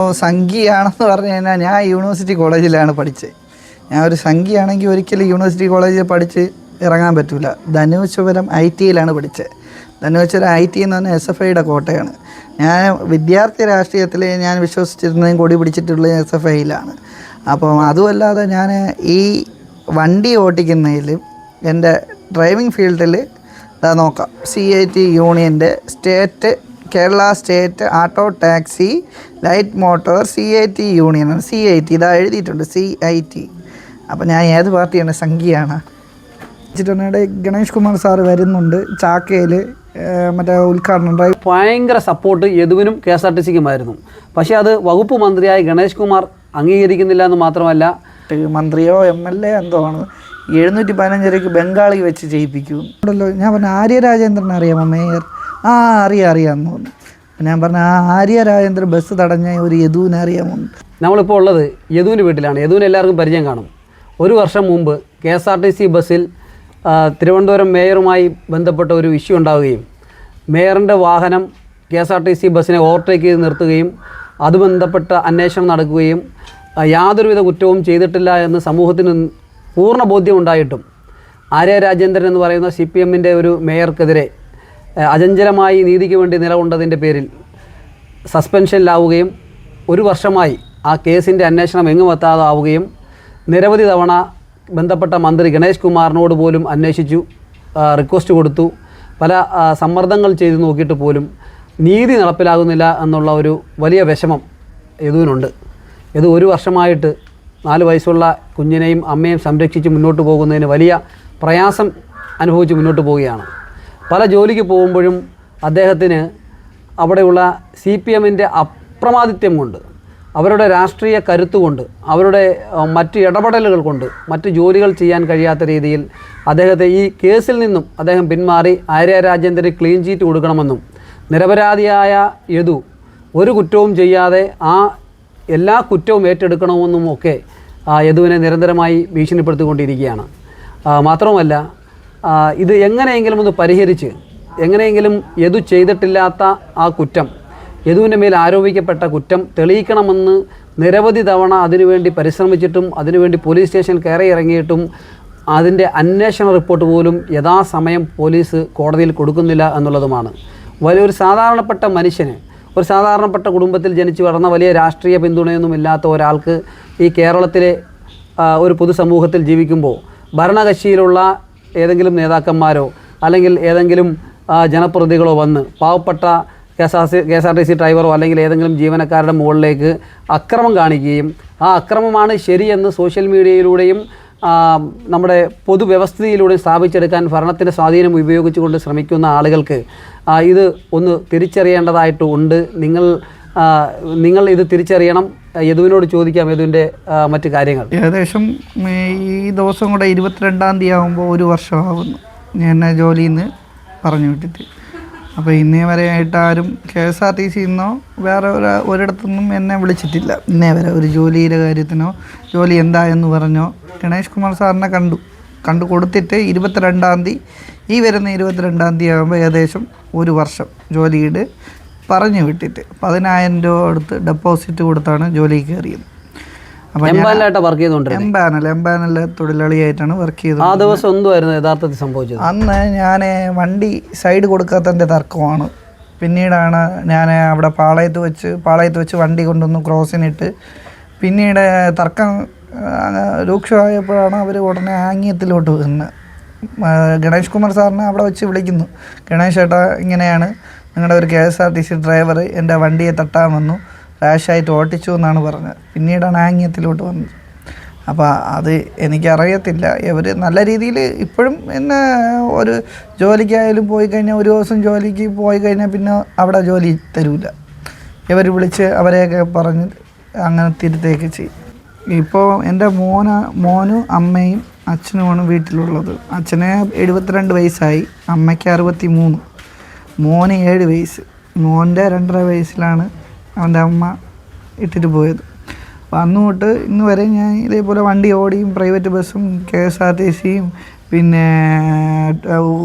സംഖ്യയാണെന്ന് പറഞ്ഞു കഴിഞ്ഞാൽ ഞാൻ യൂണിവേഴ്സിറ്റി കോളേജിലാണ് പഠിച്ചത് ഞാൻ ഒരു സംഖ്യയാണെങ്കിൽ ഒരിക്കലും യൂണിവേഴ്സിറ്റി കോളേജിൽ പഠിച്ച് ഇറങ്ങാൻ പറ്റില്ല ധനുവശപുരം ഐ ടിയിലാണ് പഠിച്ചത് ധനുവശപുരം ഐ ടി എന്ന് പറഞ്ഞാൽ എസ് എഫ് ഐയുടെ കോട്ടയാണ്. ഞാൻ വിദ്യാർത്ഥി രാഷ്ട്രീയത്തിൽ ഞാൻ വിശ്വസിച്ചിരുന്നതും കൊടി പിടിച്ചിട്ടുള്ളത് എസ് എഫ് ഐയിലാണ് അപ്പം അതുമല്ലാതെ ഞാൻ ഈ വണ്ടി ഓട്ടിക്കുന്നതിലും എന്റെ ഡ്രൈവിംഗ് ഫീൽഡിൽ നോക്കാം. സി ഐ ടി യൂണിയന്റെ state Kerala state auto taxi light motor C I T യൂണിയനാണ് C I T ഇതാ എഴുതിയിട്ടുണ്ട് സി ഐ ടി അപ്പോൾ ഞാൻ ഏത് പാർട്ടിയാണ്? സംഖ്യയാണ് വെച്ചിട്ടുണ്ടെങ്കിൽ ഗണേഷ് കുമാർ സാർ വരുന്നുണ്ട് ചാക്കയിൽ മറ്റേ ഉദ്ഘാടനം. ഭയങ്കര സപ്പോർട്ട് യദുവിനും കെ എസ് ആർ ടി സിക്കുമായിരുന്നു പക്ഷേ അത് വകുപ്പ് മന്ത്രിയായ ഗണേഷ് കുമാർ അംഗീകരിക്കുന്നില്ല എന്ന് മാത്രമല്ല മന്ത്രിയോ എം എൽ എ എന്തോ ആണ്. എഴുന്നൂറ്റി പതിനഞ്ചരയ്ക്ക് ബംഗാളി വെച്ച് ചെയ്യിപ്പിക്കും ഉണ്ടല്ലോ ഞാൻ പറഞ്ഞു ആര്യ രാജേന്ദ്രൻ അറിയാമോ മേയർ? ആ അറിയാം അറിയാമെന്ന് തോന്നുന്നു അപ്പം ഞാൻ പറഞ്ഞ ആ ആര്യ രാജേന്ദ്രൻ ബസ് തടഞ്ഞ ഒരു യദുവിനെ അറിയാമോ എന്ന്. നമ്മളിപ്പോൾ ഉള്ളത് യദുവിന്റെ വീട്ടിലാണ്. യദുവിന് എല്ലാവർക്കും പരിചയം കാണും. ഒരു വർഷം മുമ്പ് K S R T C ബസ്സിൽ തിരുവനന്തപുരം മേയറുമായി ബന്ധപ്പെട്ട ഒരു ഇഷ്യൂ ഉണ്ടാവുകയും മേയറിന്റെ വാഹനം K S R T C ബസ്സിനെ ഓവർടേക്ക് ചെയ്ത് നിർത്തുകയും അത് ബന്ധപ്പെട്ട അന്വേഷണം നടക്കുകയും യാതൊരുവിധ കുറ്റവും ചെയ്തിട്ടില്ല എന്ന് സമൂഹത്തിന് പൂർണ ബോധ്യം ഉണ്ടായിട്ടും ആര്യ രാജേന്ദ്രൻ എന്ന് പറയുന്ന സി പി എമ്മിന്റെ ഒരു മേയർക്കെതിരെ അചഞ്ചലമായി നീതിക്ക് വേണ്ടി നിലകൊണ്ടതിന്റെ പേരിൽ സസ്പെൻഷനിലാവുകയും ഒരു വർഷമായി ആ കേസിന്റെ അന്വേഷണം എങ്ങും എത്താതാവുകയും നിരവധി തവണ ബന്ധപ്പെട്ട മന്ത്രി ഗണേഷ് കുമാറിനോട് പോലും അന്വേഷിച്ചു റിക്വസ്റ്റ് കൊടുത്തു. പല സമ്മർദ്ദങ്ങൾ ചെയ്തു നോക്കിയിട്ട് പോലും നീതി നടപ്പിലാകുന്നില്ല എന്നുള്ള ഒരു വലിയ വിഷമം യദുവിനുണ്ട്. ഇത് ഒരു വർഷമായിട്ട് നാല് വയസ്സുള്ള കുഞ്ഞിനെയും അമ്മയും സംരക്ഷിച്ച് മുന്നോട്ട് പോകുന്നതിന് വലിയ പ്രയാസം അനുഭവിച്ച് മുന്നോട്ട് പോവുകയാണ്. പല ജോലിക്ക് പോകുമ്പോഴും അദ്ദേഹത്തിന് അവിടെയുള്ള സി പി എമ്മിന്റെ അപ്രമാദിത്യം കൊണ്ട് അവരുടെ രാഷ്ട്രീയ കരുത്തുകൊണ്ട് അവരുടെ മറ്റ് ഇടപെടലുകൾ കൊണ്ട് മറ്റ് ജോലികൾ ചെയ്യാൻ കഴിയാത്ത രീതിയിൽ അദ്ദേഹത്തെ ഈ കേസിൽ നിന്നും അദ്ദേഹം പിന്മാറി ആര്യ രാജേന്ദ്രന് ക്ലീൻ ചീറ്റ് കൊടുക്കണമെന്നും നിരപരാധിയായ യദു ഒരു കുറ്റവും ചെയ്യാതെ ആ എല്ലാ കുറ്റവും ഏറ്റെടുക്കണമെന്നും ഒക്കെ യദുവിനെ നിരന്തരമായി ഭീഷണിപ്പെടുത്തിക്കൊണ്ടിരിക്കുകയാണ്. മാത്രവുമല്ല ഇത് എങ്ങനെയെങ്കിലും ഒന്ന് പരിഹരിച്ച് എങ്ങനെയെങ്കിലും യദു ചെയ്തിട്ടില്ലാത്ത ആ കുറ്റം യദുവിന്റെ മേൽ ആരോപിക്കപ്പെട്ട കുറ്റം തെളിയിക്കണമെന്ന് നിരവധി തവണ അതിനുവേണ്ടി പരിശ്രമിച്ചിട്ടും അതിനുവേണ്ടി പോലീസ് സ്റ്റേഷൻ കയറി ഇറങ്ങിയിട്ടും അതിന്റെ അന്വേഷണ റിപ്പോർട്ട് പോലും യഥാസമയം പോലീസ് കോടതിയിൽ കൊടുക്കുന്നില്ല എന്നുള്ളതുമാണ്. വലിയൊരു സാധാരണപ്പെട്ട മനുഷ്യന് ഒരു സാധാരണപ്പെട്ട കുടുംബത്തിൽ ജനിച്ചു വളർന്ന വലിയ രാഷ്ട്രീയ പിന്തുണയൊന്നും ഇല്ലാത്ത ഒരാൾക്ക് ഈ കേരളത്തിലെ ഒരു പൊതുസമൂഹത്തിൽ ജീവിക്കുമ്പോൾ ഭരണകക്ഷിയിലുള്ള ഏതെങ്കിലും നേതാക്കന്മാരോ അല്ലെങ്കിൽ ഏതെങ്കിലും ജനപ്രതികളോ വന്ന് പാവപ്പെട്ട K S R C K S R T C ഡ്രൈവറോ അല്ലെങ്കിൽ ഏതെങ്കിലും ജീവനക്കാരുടെ മുകളിലേക്ക് അക്രമം കാണിക്കുകയും ആ അക്രമമാണ് ശരിയെന്ന് സോഷ്യൽ മീഡിയയിലൂടെയും നമ്മുടെ പൊതുവ്യവസ്ഥയിലൂടെയും സ്ഥാപിച്ചെടുക്കാൻ ഭരണത്തിന്റെ സ്വാധീനം ഉപയോഗിച്ചുകൊണ്ട് ശ്രമിക്കുന്ന ആളുകൾക്ക് ഇത് ഒന്ന് തിരിച്ചറിയേണ്ടതായിട്ടുണ്ട് നിങ്ങൾ നിങ്ങൾ ഇത് തിരിച്ചറിയണം. യദുവിനോട് ചോദിക്കാം യദുവിന്റെ മറ്റു കാര്യങ്ങൾ. ഏകദേശം ഈ ദിവസം കൂടെ ഇരുപത്തിരണ്ടാം തീയതി ആകുമ്പോൾ ഒരു വർഷമാകുന്നു എന്നെ ജോലിയിൽ നിന്ന് പറഞ്ഞു വിട്ടിട്ട്. അപ്പോൾ ഇന്നേ വരെ ആയിട്ട് ആരും കെ എസ് ആർ ടി സിന്നോ വേറെ ഒരു ഒരിടത്തുനിന്നും എന്നെ വിളിച്ചിട്ടില്ല. ഇന്നേ വരെ ഒരു ജോലിയുടെ കാര്യത്തിനോ ജോലി എന്താ എന്ന് പറഞ്ഞോ ഗണേഷ് കുമാർ സാറിനെ കണ്ടു. കണ്ടു കൊടുത്തിട്ട് ഇരുപത്തിരണ്ടാം തീയതി ഈ വരുന്ന ഇരുപത്തിരണ്ടാം തീയതി ആകുമ്പോൾ ഏകദേശം ഒരു വർഷം ജോലിയുടെ പറഞ്ഞു വിട്ടിട്ട് പതിനായിരം രൂപ എടുത്ത് ഡെപ്പോസിറ്റ് കൊടുത്താണ് ജോലിക്ക് കയറിയത്. എംപാലായിട്ട് വർക്ക് ചെയ്തുകൊണ്ടിരുന്നത് തൊഴിലാളിയായിട്ടാണ് വർക്ക് ചെയ്തത്. ആ ദിവസം എന്തുമായിരുന്നു യഥാർത്ഥത്തിൽ സംഭവിച്ചത്? അന്ന് ഞാൻ വണ്ടി സൈഡ് കൊടുക്കാത്തതിന്റെ തർക്കമാണ്. പിന്നീടാണ് ഞാൻ അവിടെ പാളയത്ത് വെച്ച് പാളയത്ത് വെച്ച് വണ്ടി കൊണ്ടുവന്ന് ക്രോസിനിട്ട് പിന്നീട് തർക്കം രൂക്ഷമായപ്പോഴാണ് അവർ ഉടനെ ആംഗ്യത്തിലോട്ട് വരുന്നത് ഗണേഷ് കുമാർ സാറിനെ അവിടെ വെച്ച് വിളിക്കുന്നു. ഗണേഷ് ചേട്ടാ ഇങ്ങനെയാണ്. നിങ്ങളുടെ ഒരു K S R T C driver എന്റെ വണ്ടിയെ തട്ടാൻ വന്നു. റാഷായിട്ട് ഓട്ടിച്ചു എന്നാണ് പറഞ്ഞത്. പിന്നീടാണ് ആംഗ്യത്തിലോട്ട് വന്നത്. അപ്പോൾ അത് എനിക്കറിയത്തില്ല. ഇവർ നല്ല രീതിയിൽ ഇപ്പോഴും എന്നെ ഒരു ജോലിക്കായാലും പോയി കഴിഞ്ഞാൽ ഒരു ദിവസം ജോലിക്ക് പോയി കഴിഞ്ഞാൽ പിന്നെ അവിടെ ജോലി തരില്ല ഇവർ വിളിച്ച് അവരെയൊക്കെ പറഞ്ഞ് അങ്ങനെ തിരുത്തേക്ക് ചെയ്യും. ഇപ്പോൾ എന്റെ മോന മോനും അമ്മയും അച്ഛനുമാണ് വീട്ടിലുള്ളത്. അച്ഛനെ എഴുപത്തിരണ്ട് വയസ്സായി. അമ്മയ്ക്ക് അറുപത്തി മൂന്ന് മോന് ഏഴ് വയസ്സ് മോന്റെ രണ്ടര വയസ്സിലാണ് അവന്റെ അമ്മ ഇട്ടിട്ട് പോയത്. അപ്പോൾ അന്ന് തൊട്ട് ഇന്ന് വരെ ഞാൻ ഇതേപോലെ വണ്ടി ഓടിയും പ്രൈവറ്റ് ബസ്സും കെ എസ് ആർ ടി സിയും പിന്നെ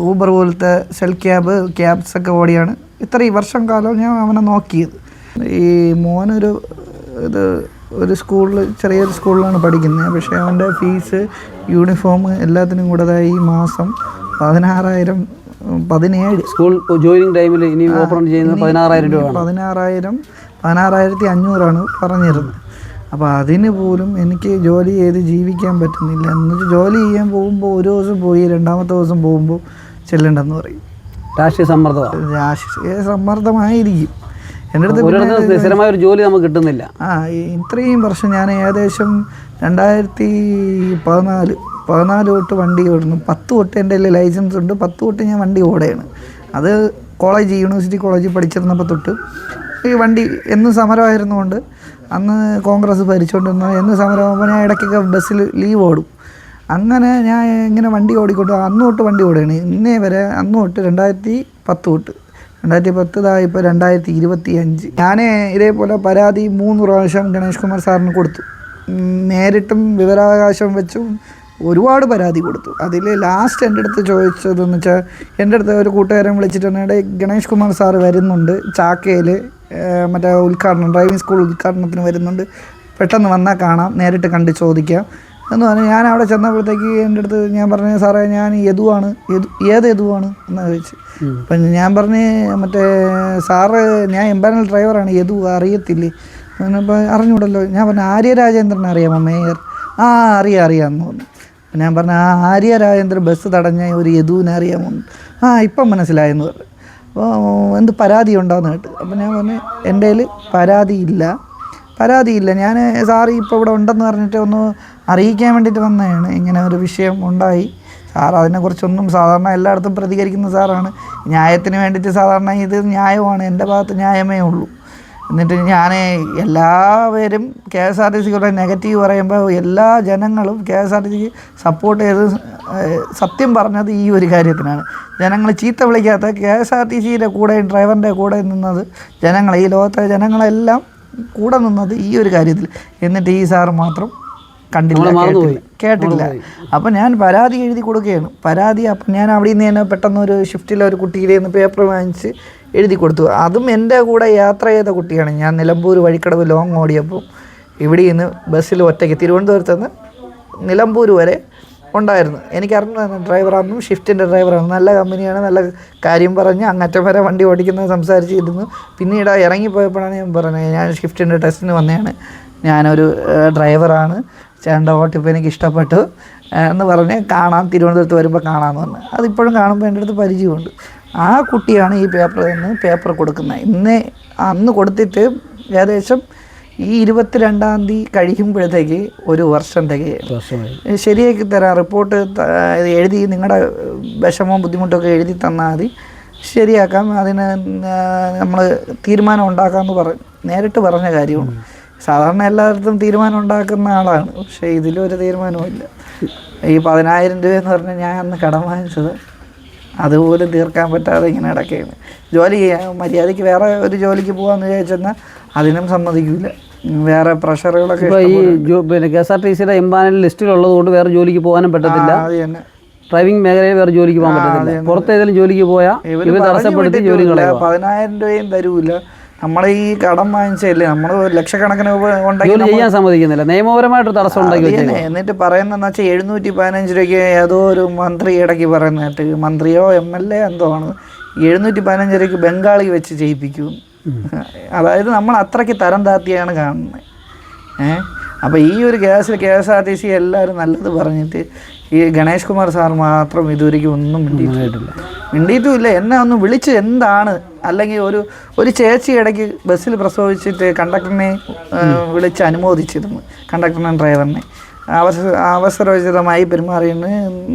ഊബർ പോലത്തെ സെൽ ക്യാബ് ക്യാബ്സൊക്കെ ഓടിയാണ് ഇത്രയും വർഷം കാലം ഞാൻ അവനെ നോക്കിയത്. ഈ മോനൊരു ഇത് ഒരു സ്കൂളിൽ ചെറിയൊരു സ്കൂളിലാണ് പഠിക്കുന്നത്. പക്ഷേ അവന്റെ ഫീസ് യൂണിഫോം എല്ലാത്തിനും കൂടതായി ഈ മാസം പതിനാറായിരം പതിനേഴ്. സ്കൂൾ ജോയിനിങ് ടൈമിൽ ഇനി ഓപ്പൺ ചെയ്യുന്നത് പതിനാറായിരം രൂപ പതിനാറായിരം പതിനാറായിരത്തി അഞ്ഞൂറാണ് പറഞ്ഞിരുന്നത്. അപ്പോൾ അതിന് പോലും എനിക്ക് ജോലി ചെയ്ത് ജീവിക്കാൻ പറ്റുന്നില്ല. എന്നുവെച്ചാൽ ജോലി ചെയ്യാൻ പോകുമ്പോൾ ഒരു ദിവസം പോയി രണ്ടാമത്തെ ദിവസം പോകുമ്പോൾ ചെല്ലണ്ടെന്ന് പറയും. രാഷ്ട്രീയ സമ്മർദ്ദം രാഷ്ട്രീയ സമ്മർദ്ദമായിരിക്കും. എന്റെ അടുത്ത് ഒരിടത്ത് സ്ഥിരമായ ഒരു ജോലി നമുക്ക് കിട്ടുന്നില്ല. ആ ഇത്രയും വർഷം ഞാൻ ഏകദേശം രണ്ടായിരത്തി പതിനാല് പതിനാല് തൊട്ട് വണ്ടി ഓടുന്നു. പത്ത് തൊട്ട് എന്റെ കയ്യിൽ ലൈസൻസ് ഉണ്ട്. പത്ത് തൊട്ട് ഞാൻ വണ്ടി ഓടുകയാണ്. അത് കോളേജ് യൂണിവേഴ്സിറ്റി കോളേജിൽ പഠിച്ചിരുന്നപ്പോൾ തൊട്ട് ഈ വണ്ടി എന്നും സമരമായിരുന്നുകൊണ്ട് അന്ന് കോൺഗ്രസ് ഭരിച്ചുകൊണ്ടിരുന്ന എന്ന് സമരമാകുമ്പോൾ ഞാൻ ഇടയ്ക്കൊക്കെ ബസ്സിൽ ലീവ് ഓടും. അങ്ങനെ ഞാൻ ഇങ്ങനെ വണ്ടി ഓടിക്കൊണ്ട് അന്ന് തൊട്ട് വണ്ടി ഓടുകയാണ്. ഇന്നേ വരെ അന്ന് തൊട്ട് രണ്ടായിരത്തി പത്ത് തൊട്ട് രണ്ടായിരത്തി പത്ത് ഇതാ ഇപ്പോൾ രണ്ടായിരത്തി ഇരുപത്തി അഞ്ച് ഞാൻ ഇതേപോലെ പരാതി മൂന്ന് പ്രാവശ്യം ഗണേഷ് കുമാർ സാറിന് കൊടുത്തു. നേരിട്ടും വിവരാവകാശം വെച്ചും ഒരുപാട് പരാതി കൊടുത്തു. അതിൽ ലാസ്റ്റ് എന്റെ അടുത്ത് ചോദിച്ചതെന്ന് വെച്ചാൽ എന്റെ അടുത്ത് ഒരു കൂട്ടുകാരൻ വിളിച്ചിട്ടുണ്ട് ഗണേഷ് കുമാർ സാറ് വരുന്നുണ്ട് ചാക്കയിൽ മറ്റേ ഉദ്ഘാടനം ഡ്രൈവിംഗ് സ്കൂൾ ഉദ്ഘാടനത്തിന് വരുന്നുണ്ട്. പെട്ടെന്ന് വന്നാൽ കാണാം നേരിട്ട് കണ്ട് ചോദിക്കാം. എന്ന് പറഞ്ഞാൽ ഞാൻ അവിടെ ചെന്നപ്പോഴത്തേക്ക് എന്റെ അടുത്ത് ഞാൻ പറഞ്ഞു സാറേ ഞാൻ യദുവാണ്. യദു ഏത് യദുവാണ്? എന്ന് ചോദിച്ചു. അപ്പം ഞാൻ പറഞ്ഞ് മറ്റേ സാറ് ഞാൻ എംപാനൽ ഡ്രൈവറാണ്. യദു അറിയത്തില്ലേ? അപ്പോൾ അറിഞ്ഞൂടല്ലോ. ഞാൻ പറഞ്ഞു ആര്യ രാജേന്ദ്രൻ അറിയാമോ മേയർ? ആ അറിയാം അറിയാമെന്ന് പറഞ്ഞു. അപ്പം ഞാൻ പറഞ്ഞു ആ ആര്യ രാജേന്ദ്രൻ ബസ് തടഞ്ഞ ഒരു യദുവിനെ അറിയാമോ? ആ ഇപ്പം മനസ്സിലായെന്ന് പറഞ്ഞു. അപ്പോൾ എന്ത് പരാതി ഉണ്ടോയെന്ന് കേട്ട്. അപ്പം ഞാൻ പറഞ്ഞു എന്റെ കയ്യിൽ പരാതിയില്ല പരാതിയില്ല ഞാൻ സാറ് ഇപ്പോൾ ഇവിടെ ഉണ്ടെന്ന് പറഞ്ഞിട്ട് ഒന്ന് അറിയിക്കാൻ വേണ്ടിയിട്ട് വന്നതാണ്. ഇങ്ങനെ ഒരു വിഷയം ഉണ്ടായി. സാർ അതിനെക്കുറിച്ചൊന്നും സാധാരണ എല്ലായിടത്തും പ്രതികരിക്കുന്ന സാറാണ്. ന്യായത്തിന് വേണ്ടിയിട്ട് സാധാരണ ഇത് ന്യായമാണ്. എന്റെ ഭാഗത്ത് ന്യായമേ ഉള്ളൂ. എന്നിട്ട് ഞാൻ എല്ലാവരും കെ എസ് ആർ ടി സിയുടെ നെഗറ്റീവ് പറയുമ്പോൾ എല്ലാ ജനങ്ങളും കെ എസ് ആർ ടി സിക്ക് സപ്പോർട്ട് ചെയ്ത് സത്യം പറഞ്ഞത് ഈ ഒരു കാര്യത്തിനാണ്. ജനങ്ങൾ ചീത്ത വിളിക്കാത്ത കെ എസ് ആർ ടി സിയുടെ കൂടെയും ഡ്രൈവറിന്റെ കൂടെ നിന്നത് ജനങ്ങൾ ഈ ലോകത്തെ ജനങ്ങളെല്ലാം കൂടെ നിന്നത് ഈ ഒരു കാര്യത്തിൽ. എന്നിട്ട് ഈ സാർ മാത്രം കണ്ടില്ല കേട്ടില്ല കേട്ടില്ല. അപ്പം ഞാൻ പരാതി എഴുതി കൊടുക്കുകയാണ്. പരാതി അപ്പം ഞാൻ അവിടെ നിന്ന് തന്നെ പെട്ടെന്ന് ഒരു ഷിഫ്റ്റിൽ ഒരു കുട്ടിയിലെ നിന്ന് പേപ്പർ വാങ്ങിച്ച് എഴുതി കൊടുത്തു. അതും എന്റെ കൂടെ യാത്ര ചെയ്ത കുട്ടിയാണ്. ഞാൻ നിലമ്പൂർ വഴിക്കടവ് ലോങ് ഓടിയപ്പോൾ ഇവിടെ നിന്ന് ബസ്സിൽ ഒറ്റയ്ക്ക് തിരുവനന്തപുരത്ത് നിന്ന് നിലമ്പൂർ വരെ ഉണ്ടായിരുന്നു. എനിക്കറിഞ്ഞു ഡ്രൈവറാണെന്നും ഷിഫ്റ്റിന്റെ ഡ്രൈവറാണ് നല്ല കമ്പനിയാണ് നല്ല കാര്യം പറഞ്ഞ് അങ്ങറ്റം വരെ വണ്ടി ഓടിക്കുന്നത് സംസാരിച്ചിരുന്നു. പിന്നീട് ഇറങ്ങിപ്പോയപ്പോഴാണ് ഞാൻ പറഞ്ഞത് ഞാൻ ഷിഫ്റ്റിന്റെ ടെസ്റ്റിന് വന്നതാണ്. ഞാനൊരു ഡ്രൈവറാണ് ചേട്ടന്റെ ഓട്ടിപ്പോൾ എനിക്ക് ഇഷ്ടപ്പെട്ടു എന്ന് പറഞ്ഞ് കാണാം തിരുവനന്തപുരത്ത് വരുമ്പോൾ കാണാമെന്ന് പറഞ്ഞു. അതിപ്പോഴും കാണുമ്പോൾ എന്റെ അടുത്ത് പരിചയമുണ്ട്. ആ കുട്ടിയാണ് ഈ പേപ്പറിൽ നിന്ന് പേപ്പർ കൊടുക്കുന്നത്. ഇന്ന് അന്ന് കൊടുത്തിട്ട് ഏകദേശം ഈ ഇരുപത്തിരണ്ടാം തീയതി കഴിയുമ്പോഴത്തേക്ക് ഒരു വർഷം തികയാണ് ശരിയാക്കി തരാം റിപ്പോർട്ട് എഴുതി നിങ്ങളുടെ വിഷമവും ബുദ്ധിമുട്ടൊക്കെ എഴുതി തന്നാൽ മതി. ശരിയാക്കാം അതിന് നമ്മൾ തീരുമാനം ഉണ്ടാക്കാമെന്ന് പറ നേരിട്ട് പറഞ്ഞ കാര്യമാണ്. സാധാരണ എല്ലായിടത്തും തീരുമാനം ഉണ്ടാക്കുന്ന ആളാണ്. പക്ഷേ ഇതിലൊരു തീരുമാനവുമില്ല ഈ പതിനായിരം രൂപ എന്ന് പറഞ്ഞാൽ ഞാൻ അന്ന് കടം വാങ്ങിച്ചത് അതുപോലും തീർക്കാൻ പറ്റാതെ ഇങ്ങനെ ഇടയ്ക്കാണ് ജോലി മര്യാദയ്ക്ക് വേറെ ഒരു ജോലിക്ക് പോകാമെന്ന് വിചാരിച്ചെന്നാൽ അതിനും സമ്മതിക്കില്ല വേറെ പ്രഷറുകളൊക്കെ ഈ പിന്നെ കെ എസ് ആർ ടി സിയുടെ എംപാനൽ ലിസ്റ്റിലുള്ളത് കൊണ്ട് വേറെ ജോലിക്ക് പോകാനും പറ്റത്തില്ല. ഡ്രൈവിംഗ് മേഖലയിൽ വേറെ ജോലിക്ക് പോകാൻ പറ്റത്തില്ല. പുറത്തേതെങ്കിലും ജോലിക്ക് പോയാൽ ഇവർ തടസ്സപ്പെടുത്തി ജോലി പതിനായിരം രൂപയും തരൂല. നമ്മളെ ഈ കടം വാങ്ങിച്ചല്ലേ? നമ്മൾ ലക്ഷക്കണക്കിന് ജോലി ചെയ്യാൻ സമ്മതിക്കുന്നില്ല. നിയമപരമായിട്ട് തടസ്സം ഉണ്ടാക്കി എന്നിട്ട് പറയുന്നതെന്ന് വെച്ചാൽ എഴുന്നൂറ്റി പതിനഞ്ച് രൂപയ്ക്ക് ഏതോ ഒരു മന്ത്രി ഇടയ്ക്ക് പറയുന്നതായിട്ട് മന്ത്രിയോ എം എൽ എ എന്തോ ആണ് എഴുന്നൂറ്റി പതിനഞ്ച് രൂപയ്ക്ക് ബംഗാളി വെച്ച് ചെയ്യിപ്പിക്കും അതായത് നമ്മൾ അത്രയ്ക്ക് തരം താത്തിയാണ് കാണുന്നത്. ഏഹ് അപ്പോൾ ഈ ഒരു കേസിൽ K S R T C എല്ലാവരും നല്ലത് പറഞ്ഞിട്ട് ഈ ഗണേഷ് കുമാർ സാർ മാത്രം ഇതുവരെയ്ക്കും ഒന്നും മിണ്ടിയിട്ടില്ല. മിണ്ടിയിട്ടുമില്ല. എന്നെ ഒന്ന് വിളിച്ച് എന്താണ്? അല്ലെങ്കിൽ ഒരു ഒരു ചേച്ചി ഇടയ്ക്ക് ബസ്സിൽ പ്രസവിച്ചിട്ട് കണ്ടക്ടറിനെ വിളിച്ച് അനുമോദിച്ചിരുന്നു. കണ്ടക്ടറിനെ ഡ്രൈവറിനെ. അവസ അവസരോചിതമായി പെരുമാറിയെന്ന്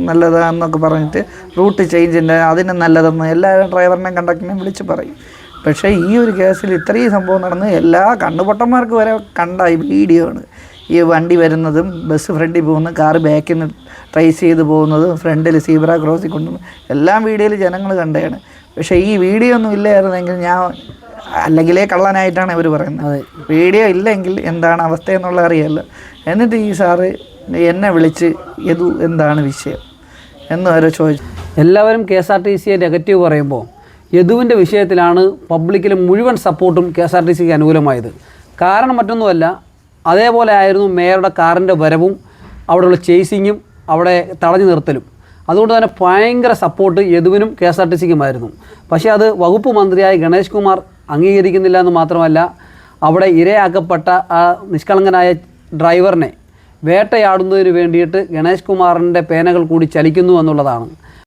നല്ലതാന്നൊക്കെ പറഞ്ഞിട്ട് റൂട്ട് ചേഞ്ചിന്റെ അതിന് നല്ലതെന്ന് എല്ലാവരും ഡ്രൈവറിനെയും കണ്ടക്ടറിനെയും വിളിച്ച് പറയും. പക്ഷേ ഈ ഒരു കേസിൽ ഇത്രയും സംഭവം നടന്ന് എല്ലാ കണ്ണുപൊട്ടന്മാർക്ക് വരെ കണ്ട ഈ വീഡിയോ ആണ്. ഈ വണ്ടി വരുന്നതും ബസ് ഫ്രണ്ടിൽ പോകുന്ന കാറ് ബാക്കിൽ നിന്ന് ട്രേസ് ചെയ്ത് പോകുന്നതും ഫ്രണ്ടിൽ സീബ്ര ക്രോസിൽ കൊണ്ടു എല്ലാം വീഡിയോയിൽ ജനങ്ങൾ കണ്ടതാണ്. പക്ഷേ ഈ വീഡിയോ ഒന്നും ഇല്ലായിരുന്നെങ്കിൽ ഞാൻ അല്ലെങ്കിലേ കള്ളനായിട്ടാണ് ഇവർ പറയുന്നത്. വീഡിയോ ഇല്ലെങ്കിൽ എന്താണ് അവസ്ഥ എന്നുള്ള അറിയാമല്ലോ എന്നിട്ട് ഈ സാറ് എന്നെ വിളിച്ച് ഇത് എന്താണ് വിഷയം? എന്ന് വരെ ചോദിച്ചു. എല്ലാവരും കെ എസ് ആർ ടി സിയെ നെഗറ്റീവ് പറയുമ്പോൾ യദുവിന്റെ വിഷയത്തിലാണ് പബ്ലിക്കിലെ മുഴുവൻ സപ്പോർട്ടും കെ എസ് ആർ ടി സിക്ക് അനുകൂലമായത്. കാരണം മറ്റൊന്നുമല്ല അതേപോലെ ആയിരുന്നു മേയറുടെ കാറിന്റെ വരവും അവിടെയുള്ള ചേസിങ്ങും അവിടെ തടഞ്ഞു നിർത്തലും. അതുകൊണ്ട് തന്നെ ഭയങ്കര സപ്പോർട്ട് യദുവിനും കെ എസ് ആർ ടി സിക്കുമായിരുന്നു. പക്ഷേ അത് വകുപ്പ് മന്ത്രിയായ ഗണേഷ് കുമാർ അംഗീകരിക്കുന്നില്ല എന്ന് മാത്രമല്ല അവിടെ ഇരയാക്കപ്പെട്ട ആ നിഷ്കളങ്കനായ ഡ്രൈവറിനെ വേട്ടയാടുന്നതിന് വേണ്ടിയിട്ട് ഗണേഷ് കുമാറിന്റെ പേനകൾ കൂടി ചലിക്കുന്നു എന്നുള്ളതാണ്.